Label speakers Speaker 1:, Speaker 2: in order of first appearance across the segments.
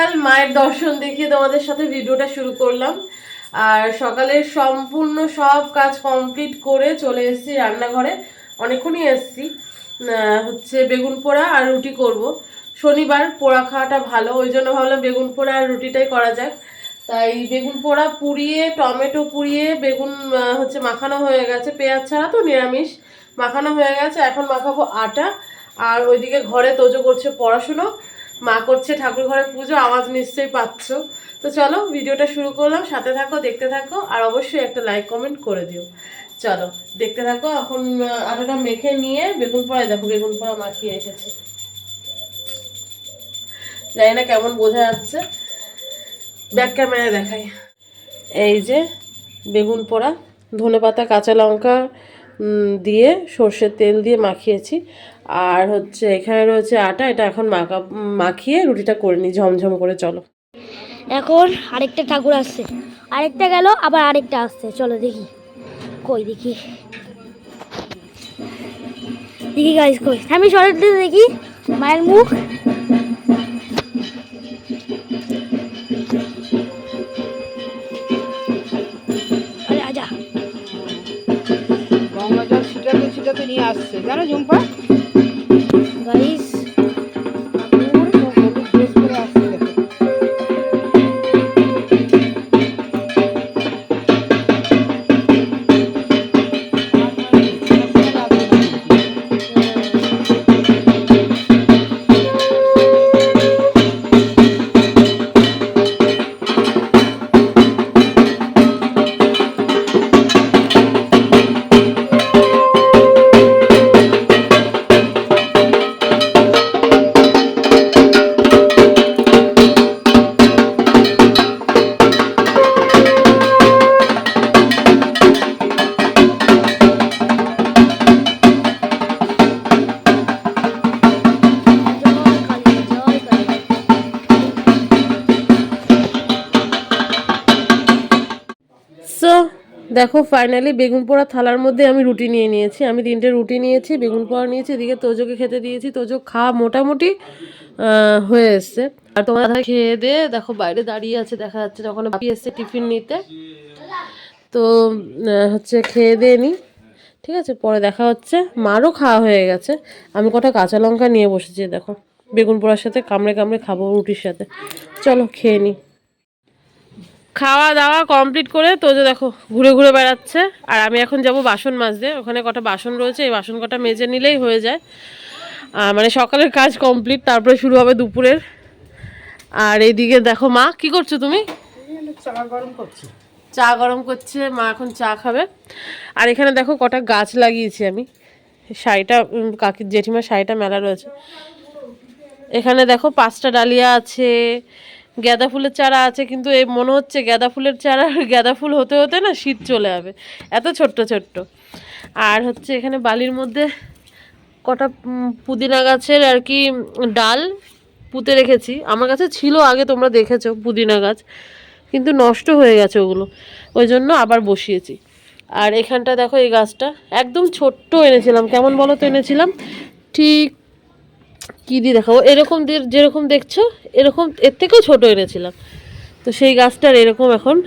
Speaker 1: সকাল মায়ের দর্শন দেখিয়ে তোমাদের সাথে ভিডিওটা শুরু করলাম। আর সকালের সম্পূর্ণ সব কাজ কমপ্লিট করে চলে এসেছি রান্নাঘরে। অনেকক্ষণই এসেছি হচ্ছে বেগুন পোড়া আর রুটি করব। শনিবার পোড়া খাওয়াটা ভালো, ওই জন্য ভাবলাম বেগুন পোড়া আর রুটিটাই করা যাক। তাই বেগুন পোড়া পুড়িয়ে, টমেটো পুড়িয়ে, বেগুন হচ্ছে মাখানো হয়ে গেছে। পেঁয়াজ ছাড়া তো নিরামিষ, মাখানো হয়ে গেছে। এখন মাখাবো আটা। আর ওইদিকে ঘরে তোজো করছে পড়াশুনো। মা করছে ঠাকুর ঘরে পুজো, আওয়াজ নিশ্চয়ই পাচ্ছ। তো চলো, ভিডিওটা শুরু করলাম, সাথে থাকো, দেখতে থাকো, আর অবশ্যই একটা লাইক কমেন্ট করে দিও। চলো, দেখতে থাকো, এখন আটাটা মেখে নিয়ে বেগুন পোড়ায়, দেখো বেগুন পোড়া মাখিয়ে এসেছে। জানি না কেমন বোঝা যাচ্ছে। ব্যাক ক্যামেরায় দেখাই। এই যে, বেগুন পোড়া ধনে পাতা কাঁচা লঙ্কা দিয়ে সর্ষের তেল দিয়ে মাখিয়েছি। আর হচ্ছে এখানে রয়েছে আটা, এটা এখন মাখা, মাখিয়ে রুটিটা করে নিই, ঝমঝম করে, চলো।
Speaker 2: এখন আরেকটা ঠাকুর আসছে। আরেকটা গেল, আবার আরেকটা আসছে। চলো দেখি। কই দেখি? দেখি গাইস কই? আমি শরৎ দেখি। মায়ের মুখ।
Speaker 3: নিয়ে আসছে। জানো ঝুম্পা দেখো
Speaker 1: ফাইনালি বেগুন পোড়া থালার মধ্যে আমি রুটি নিয়ে নিয়েছি। আমি তিনটে রুটি নিয়েছি, বেগুন পোড়া নিয়েছি, এদিকে তোজোকে খেতে দিয়েছি। তোজো খাওয়া মোটামুটি হয়ে এসছে। আর তোমার দাদা খেয়ে দিয়ে দেখো বাইরে দাঁড়িয়ে আছে, দেখা যাচ্ছে যখন বাপি এসছে টিফিন নিতে। তো হচ্ছে খেয়ে দিয়ে নিই ঠিক আছে, পরে দেখা হচ্ছে। মারও খাওয়া হয়ে গেছে। আমি কটা কাঁচা লঙ্কা নিয়ে বসেছি, দেখো। বেগুন পোড়ার সাথে কামড়ে কামড়ে খাব রুটির সাথে। চলো, খেয়ে নিই খাওয়া দাওয়া কমপ্লিট করে তো যে দেখো ঘুরে ঘুরে বেড়াচ্ছে। আর আমি এখন যাব বাসন মাজতে। ওখানে কটা বাসন রয়েছে এই বাসন কটা মেজে নিলেই হয়ে যায়। মানে সকালের কাজ কমপ্লিট তারপরে শুরু হবে দুপুরের। আর এইদিকে দেখো মা কি করছ তুমি?
Speaker 3: চা গরম করছি।
Speaker 1: চা গরম করছে মা এখন চা খাবে। আর এখানে দেখো কটা গাছ লাগিয়েছি আমি। শাড়িটা কাকির জেঠিমার শাড়িটা মেলা রয়েছে। এখানে দেখো পাঁচটা ডালিয়া আছে গাঁদা ফুলের চারা আছে, কিন্তু এই মনে হচ্ছে গাঁদা ফুলের চারা গাঁদা ফুল হতে হতে না শীত চলে যাবে। এত ছোট্ট ছোট্ট। আর হচ্ছে এখানে বালির মধ্যে কটা পুদিনা গাছের আর কি ডাল পুঁতে রেখেছি। আমার কাছে ছিল আগে, তোমরা দেখেছ পুদিনা গাছ, কিন্তু নষ্ট হয়ে গেছে ওগুলো। ওই জন্য আবার বসিয়েছি। আর এখানটা দেখো এই গাছটা, একদম ছোট্ট এনেছিলাম। কেমন বলো তো এনেছিলাম? ঠিক কী দিয়ে দেখাবো? এরকম দিয়ে- যেরকম দেখছ, এরকম এর থেকেও ছোট এনেছিলাম। তো সেই গাছটার এরকম এখন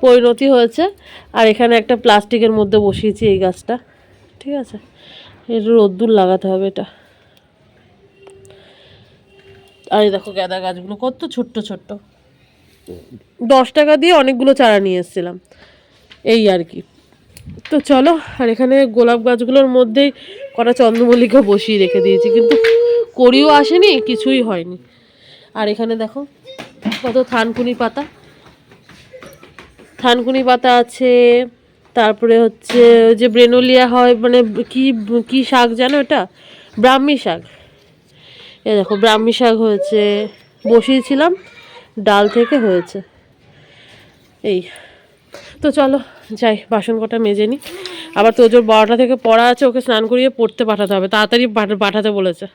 Speaker 1: পরিণতি হয়েছে। আর এখানে একটা প্লাস্টিকের মধ্যে বসিয়েছি এই গাছটা। ঠিক আছে? এর রোদ্দুর লাগাতে হবে এটা। আর দেখো গাঁদা গাছগুলো, কত ছোট্ট ছোট্ট। দশ টাকা দিয়ে অনেকগুলো চারা নিয়ে এসেছিলাম। এই আর কি। তো চলো, আর এখানে গোলাপ গাছগুলোর মধ্যেই কটা চন্দ্রমল্লিকা বসিয়ে রেখে দিয়েছি, কিন্তু করিও আসেনি, কিছুই হয়নি। আর এখানে দেখো, কত থানকুনি পাতা। থানকুনি পাতা আছে, তারপরে হচ্ছে যে ব্রেনোলিয়া হয় মানে কি কি শাক জানো এটা? ব্রাহ্মী শাক। এ দেখো, ব্রাহ্মী শাক হয়েছে, বসিয়েছিলাম, ডাল থেকে হয়েছে। এই। তো চলো, যাই, বাসন কটা মেজে নিই আবার তোজোর বারোটা থেকে পড়া আছে, ওকে স্নান করিয়ে পড়তে পাঠাতে হবে। তাড়াতাড়ি পাঠাতে বলেছে।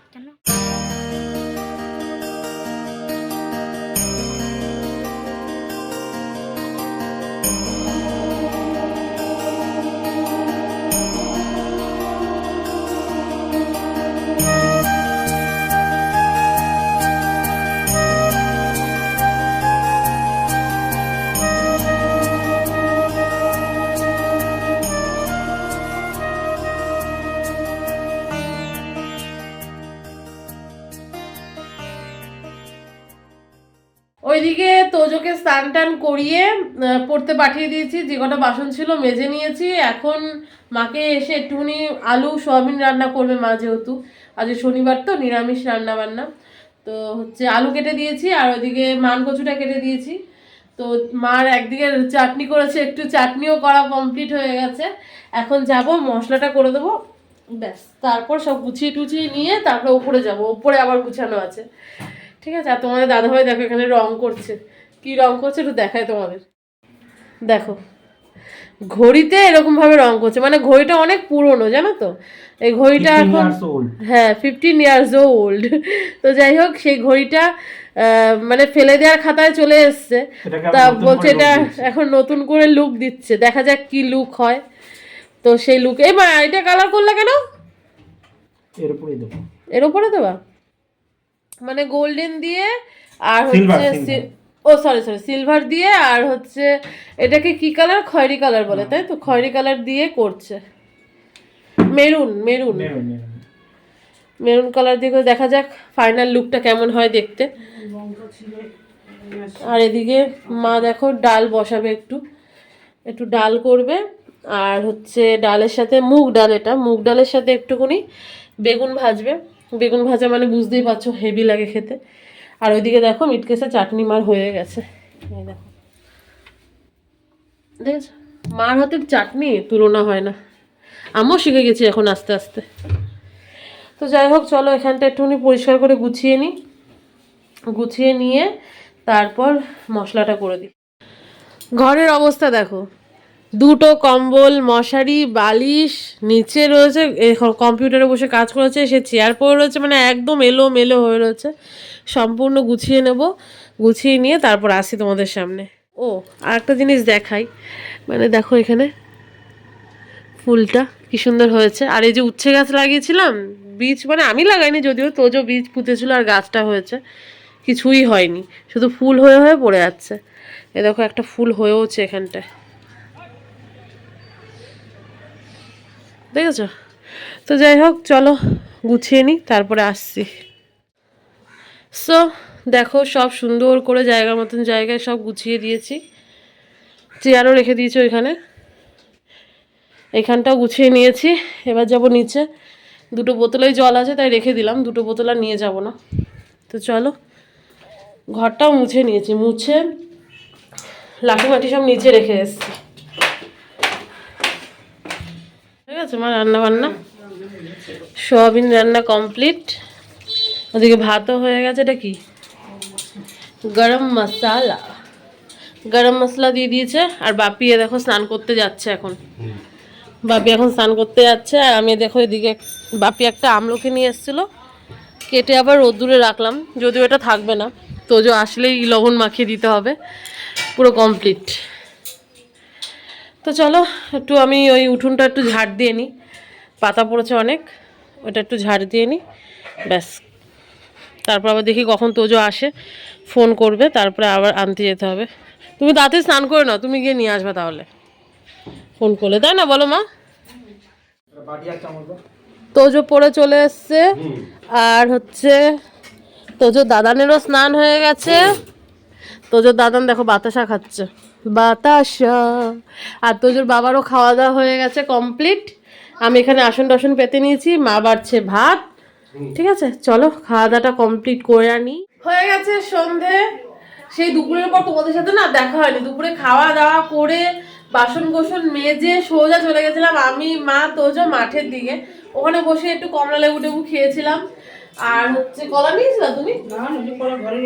Speaker 1: স্নান টান করিয়ে পড়তে পাঠিয়ে দিয়েছি। যে কটা বাসন ছিল মেজে নিয়েছি। এখন মাকে এসে একটুখানি আলু, সয়াবিন রান্না করবে মা যেহেতু। আজ শনিবার তো, নিরামিষ রান্না বান্না তো হচ্ছে আলু কেটে দিয়েছি আর ওদিকে মান কচুটা কেটে দিয়েছি। তো মার একদিকে চাটনি করেছে, একটু চাটনিও করা কমপ্লিট হয়ে গেছে। এখন যাব, মশলাটা করে দেবো। ব্যাস, তারপর সব গুছিয়ে টুছিয়ে নিয়ে তারপরে উপরে যাব। উপরে আবার গুছানো আছে। ঠিক আছে, আর তোমাদের দাদাভাই দেখো এখানে রং করছে। কি রং করছে একটু দেখায় তোমাদের। দেখো ঘড়িতে এরকম ভাবে রং করছে মানে ঘড়িটা অনেক পুরনো জানো তো? এই ঘড়িটা এখন হ্যাঁ ফিফটিন ইয়ার্স ওল্ড তো যাই হোক সেই ঘড়িটা মানে ফেলে দেওয়ার খাতায় চলে এসছে। তা বলছে এটা এখন নতুন করে লুক দিচ্ছে। দেখা যাক কি লুক হয়। তো সেই লুক এই মা এটা কালার করলে কেন?
Speaker 4: এর উপরেই দেবো।
Speaker 1: এর উপরে দেবা? মানে গোল্ডেন দিয়ে আর হচ্ছে ও সরি সরি সিলভার দিয়ে আর হচ্ছে এটাকে কি কালার খয়েরি কালার বলে তাই তো? খয়েরি কালার দিয়ে করছে। Maroon maroon. মেরুন কালার দিয়ে দেখা যাক ফাইনাল লুকটা কেমন হয় দেখতে। আর এদিকে মা দেখো ডাল বসাবে একটু। একটু ডাল করবে আর হচ্ছে ডালের সাথে মুগ ডাল এটা। মুগ ডালের সাথে একটুখানি বেগুন ভাজবে। বেগুন ভাজা মানে বুঝতেই পারছ হেভি লাগে খেতে। আর ওইদিকে দেখো মিটকেসে চাটনি মার হয়ে গেছে। দেখো। দেখেছ? মার হাতের চাটনি তুলনা হয় না। আমিও শিখে গেছি এখন আস্তে আস্তে। তো যাই হোক, চলো এখানটা একটুখানি পরিষ্কার করে গুছিয়ে নিই গুছিয়ে নিয়ে তারপর মশলাটা করে দিই। ঘরের অবস্থা দেখো। দুটো কম্বল, মশারি, বালিশ, নিচে রয়েছে কম্পিউটারে বসে কাজ করেছে সে চেয়ার পড়ে রয়েছে মানে একদম এলো মেলো হয়ে রয়েছে। সম্পূর্ণ গুছিয়ে নেব, গুছিয়ে নিয়ে তারপর আসি তোমাদের সামনে। ও আর একটা জিনিস দেখাই মানে দেখো এখানে ফুলটা কি সুন্দর হয়েছে। আর এই যে উচ্ছে গাছ লাগিয়েছিলাম, বীজ মানে আমি লাগাইনি, যদিও তোজো বীজ পুঁতেছিল আর গাছটা হয়েছে, কিছুই হয়নি, শুধু ফুল হয়ে হয়ে পড়ে যাচ্ছে। এ দেখো একটা ফুল হয়েওছে এখানটায়। দেখেছ? তো যাই হোক, চলো গুছিয়ে নিই, তারপরে আসছি। সো দেখো, সব সুন্দর করে জায়গার মতন জায়গায় সব গুছিয়ে দিয়েছি। চেয়ারও রেখে দিয়েছি ওইখানে। এখানটাও গুছিয়ে নিয়েছি। এবার যাব নিচে। দুটো বোতলেই জল আছে, তাই রেখে দিলাম। দুটো বোতল আর নিয়ে যাব না। তো চলো, ঘরটাও মুছে নিয়েছি। মুছে লাঠি মাটি সব নিচে রেখে এসেছি ঠিক আছে মা রান্না বান্না সোয়াবিন রান্না কমপ্লিট ওদিকে ভাতও হয়ে গেছে, এটা কি? গরম মশালা। গরম মশলা দিয়ে দিয়েছে, আর বাপি দেখো স্নান করতে যাচ্ছে এখন। বাপি এখন স্নান করতে যাচ্ছে, আর আমি দেখো এদিকে বাপি একটা আমলকি নিয়ে এসেছিল। কেটে আবার রোদ্দুরে রাখলাম, যদিও এটা থাকবে না। তোজো আসলেই লবণ মাখিয়ে দিতে হবে, পুরো কমপ্লিট তো চলো, একটু আমি ওই উঠোনটা একটু ঝাড় দিয়ে নিই। পাতা পড়েছে অনেক, ওটা একটু ঝাড় দিয়ে নিই, ব্যাস। তারপর আবার দেখি কখন তোজো আসে, ফোন করবে, তারপরে আবার আনতে যেতে হবে। তুমি তাড়াতাড়ি স্নান করে নাও, তুমি গিয়ে নিয়ে আসবে তাহলে। ফোন করলে, তাই না বলো মা। তোজো পরে চলে এসছে, আর হচ্ছে তোজো দাদানেরও স্নান হয়ে গেছে। তোজোর দাদান দেখো বাতাসা খাচ্ছে। বাতাসা। আর তোজোর বাবারও খাওয়া দাওয়া হয়ে গেছে কমপ্লিট। আমি এখানে আসন টাসন পেতে নিয়েছি মা বাড়ছে ভাত। ঠিক আছে চলো খাওয়া দাওয়াটা কমপ্লিট করে আনি। হয়ে গেছে সন্ধে। সেই দুপুরের পর তোমাদের সাথে না দেখা হয়নি। দুপুরে খাওয়া দাওয়া করে বাসন কোসন মেজে সোজা চলে গেছিলাম আমি মা তোজো মাঠের দিকে। ওখানে বসে একটু কমলা লেবু টেবু খেয়েছিলাম। আর হচ্ছে কলা নিয়েছিলা তুমি? না কলা ঘরে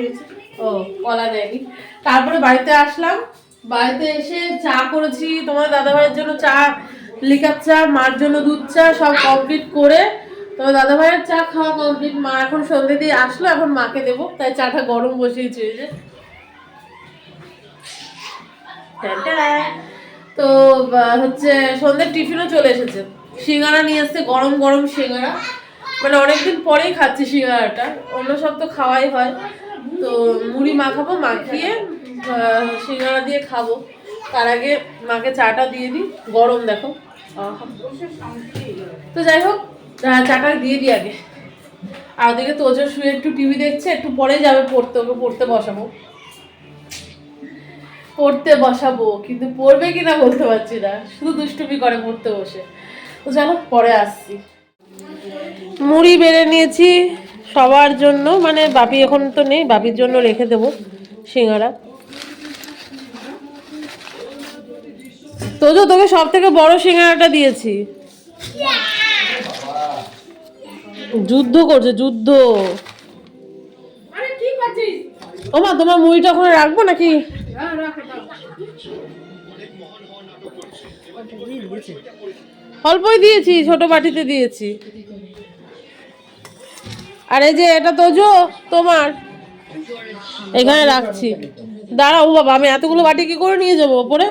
Speaker 1: ও কলা নেয়নি তারপরে বাড়িতে আসলাম। বাড়িতে এসে চা করেছি, তোমার দাদা ভাইয়ের জন্য চা, লিকার চা, মার জন্য দুধ চা, সব কমপ্লিট করে তোমার দাদা ভাইয়ের চা খাওয়া কমপ্লিট মা এখন সন্ধে দিয়ে আসলো, এখন মাকে দেবো, তাই চাটা গরম বসিয়েছি যে। তো হচ্ছে সন্ধ্যের টিফিনও চলে এসেছে। সিঙ্গারা নিয়ে এসছে, গরম গরম সিঙ্গারা। মানে অনেকদিন পরেই খাচ্ছি সিঙ্গারাটা, অন্য সব তো খাওয়াই হয়। তো মুড়ি মাখাবো মাখিয়ে সিঙ্গারা দিয়ে খাব। তার আগে মাকে চাটা দিয়ে দিই। গরম দেখো। তো যাই হোক চাটা দিয়ে দিই আগে। আর ওদিকে তোজো শুয়ে একটু টিভি দেখছে, একটু পরে যাবে পড়তে, ওকে পড়তে বসাবো। পড়তে বসাবো, কিন্তু পড়বে কিনা বলতে পারছি না। শুধু দুষ্টুমি করে পড়তে বসে। তো চলো পরে আসছি। মুড়ি বেড়ে নিয়েছি সবার জন্য। মানে বাপি এখন তো নেই, বাপির জন্য রেখে দেবো সিঙ্গারা। তোজো তোকে সব থেকে বড় সিঙ্গারাটা দিয়েছি। যুদ্ধ করছে যুদ্ধ। ও মা তোমার মুড়িটা ওখানে রাখব নাকি? অল্পই দিয়েছি ছোট বাটিতে দিয়েছি। আর এই যে এটা তোজো তোমার। এখানে রাখছি। দাঁড়াও বাবা আমি এতগুলো বাটি কি করে নিয়ে যাব ওপরে?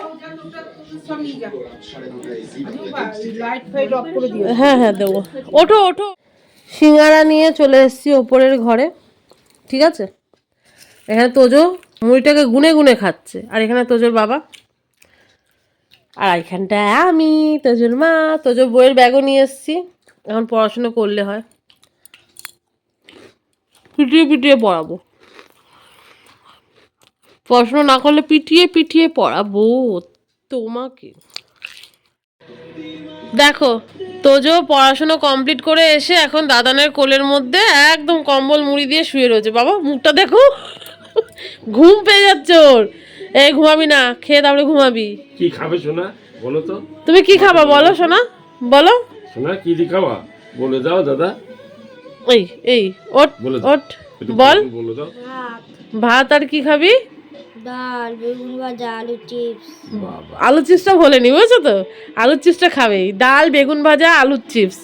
Speaker 1: হ্যাঁ হ্যাঁ দেবো। ওঠো ওঠো। সিঙ্গারা নিয়ে চলে এসেছি ওপরের ঘরে, ঠিক আছে? এখানে তোজো মুড়িটাকে গুনে গুনে খাচ্ছে, আর এখানে তোজোর বাবা। আর এখানটায় আমি, তোজোর মা, তোজোর বইয়ের ব্যাগও নিয়ে এসেছি। এখন পড়াশুনো করলে হয়। পিটিয়ে পিটিয়ে পড়াবো। পড়াশুনো না করলে পিটিয়ে পিটিয়ে পড়াবো। তোমাকে। দেখো তোজো পড়াশুনো কমপ্লিট করে এসে এখন দাদানের কোলের মধ্যে একদম কম্বল মুড়ি দিয়ে শুয়ে রয়েছে। বাবা মুখটা দেখো ঘুম পেয়ে যাচ্ছে ওর। এই ঘুমাবি না খেয়ে তারপরে ঘুমাবি।
Speaker 5: কি খাবে সোনা? বলো তো।
Speaker 1: তুমি কি খাবা বলো সোনা বলো।
Speaker 5: সোনা কি দি খাওয়া বলে দাও দাদা।
Speaker 1: এই এই ওট
Speaker 5: বলে
Speaker 1: ওট বল।
Speaker 5: বলে দাও।
Speaker 1: ভাত আর কি খাবি?
Speaker 2: ডাল বেগুন ভাজা আলু চিপস।
Speaker 1: আলু চিপসটা বলেনি বুঝেছ তো? আলুর চিপসটা খাবেই ডাল বেগুন ভাজা আলুর চিপস।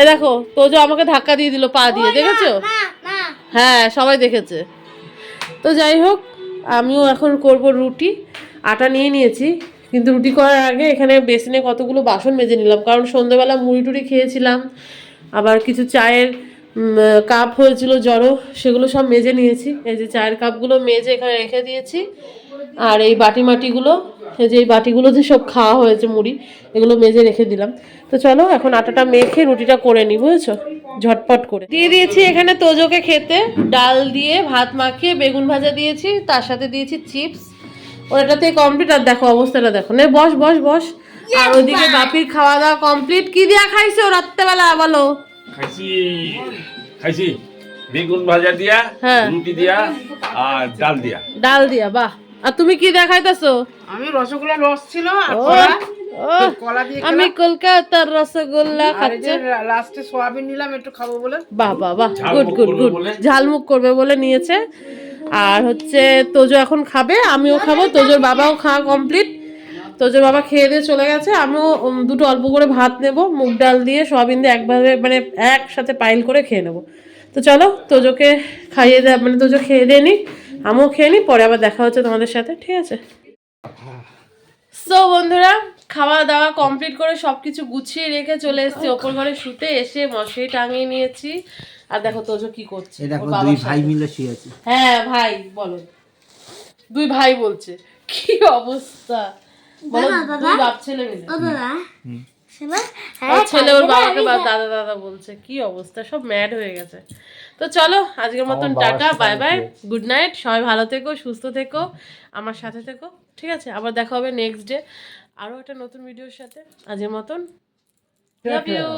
Speaker 1: এ দেখো তোজো আমাকে ধাক্কা দিয়ে দিল পা দিয়ে দেখেছ? হ্যাঁ সবাই দেখেছে। তো যাই হোক আমিও এখন করব রুটি। আটা নিয়ে নিয়েছি কিন্তু রুটি করার আগে এখানে বেসিনে কতগুলো বাসন মেজে নিলাম। কারণ সন্ধ্যেবেলা মুড়ি টুড়ি খেয়েছিলাম আবার কিছু চায়ের কাপ হয়েছিল জড়ো সেগুলো সব মেজে নিয়েছি। এই যে চায়ের কাপগুলো মেজে এখানে রেখে দিয়েছি। আর এই বাটি মাটিগুলো এই যে এই বাটিগুলোতে সব খাওয়া হয়েছে মুড়ি এগুলো মেজে রেখে দিলাম। তো চলো এখন আটাটা মেখে রুটিটা করে নিই বুঝেছ? ঝটপট করে। দিয়ে দিয়েছি এখানে তোজোকে খেতে। ডাল দিয়ে ভাত মাখিয়ে বেগুন ভাজা দিয়েছি তার সাথে দিয়েছি চিপস। ওটাতে কমপ্লিট আর দেখো অবস্থাটা দেখো। নে বস বস বস। আর ওইদিকে বাপির খাওয়া দাওয়া কমপ্লিট কি দিয়া খাইছো রাত্রেবেলা বলো?
Speaker 5: খাইছি খাইছি। বেগুন ভাজা দিয়া
Speaker 1: হ্যাঁ।
Speaker 5: রুটি দিয়া আর ডাল দিয়া।
Speaker 1: ডাল দিয়া বাহ। আর তুমি কি দেখাইতেছো?
Speaker 3: আমি রসগোল্লা রস ছিল আর কলা।
Speaker 1: ও
Speaker 3: কলা দিয়ে
Speaker 1: আমি কলকাতার রসগোল্লা খাচ্ছে।
Speaker 3: লাস্টে সোয়াবিন নিলাম একটু খাব বলে।
Speaker 1: বাহ বাহ বাহ। গুড গুড গুড
Speaker 5: বলে?
Speaker 1: ঝালমুখ করবে বলে নিয়েছে। আর হচ্ছে তোজো এখন খাবে আমিও খাব তোজোর বাবাও খাওয়া কমপ্লিট তোজোর বাবা খেয়ে দিয়ে চলে গেছে। আমিও দুটো অল্প করে ভাত নেব মুগ ডাল দিয়ে সয়াবিন দিয়ে একভাবে মানে একসাথে পাইল করে খেয়ে নেব। তো চলো তোজোকে খাইয়ে দে মানে তোজো খেয়ে দিয়ে নি আমিও খেয়ে নিই পরে আবার দেখা হচ্ছে তোমাদের সাথে ঠিক আছে? সো বন্ধুরা খাওয়া দাওয়া কমপ্লিট করে সবকিছু গুছিয়ে রেখে চলে এসেছি ওপর ঘরে শুতে এসে মশারি টাঙিয়ে নিয়েছি। আর দেখো তোজো কি করছে
Speaker 4: দেখো দুই ভাই মিলে শুয়ে আছে।
Speaker 1: হ্যাঁ ভাই বলো। দুই ভাই বলছে কি অবস্থা? ছেলে মিলে।
Speaker 2: ও দাদা? শোনো
Speaker 1: আর ছেলে ওর বাবাকে দাদা দাদা বলছে কি অবস্থা? সব ম্যাড হয়ে গেছে। তো চলো আজকের মতন tata bye bye good night সবাই ভালো থেকো সুস্থ থেকো আমার সাথে থেকো ঠিক আছে? আবার দেখা হবে নেক্সট ডে আরও একটা নতুন ভিডিওর সাথে। আজকের মতন লাভ ইউ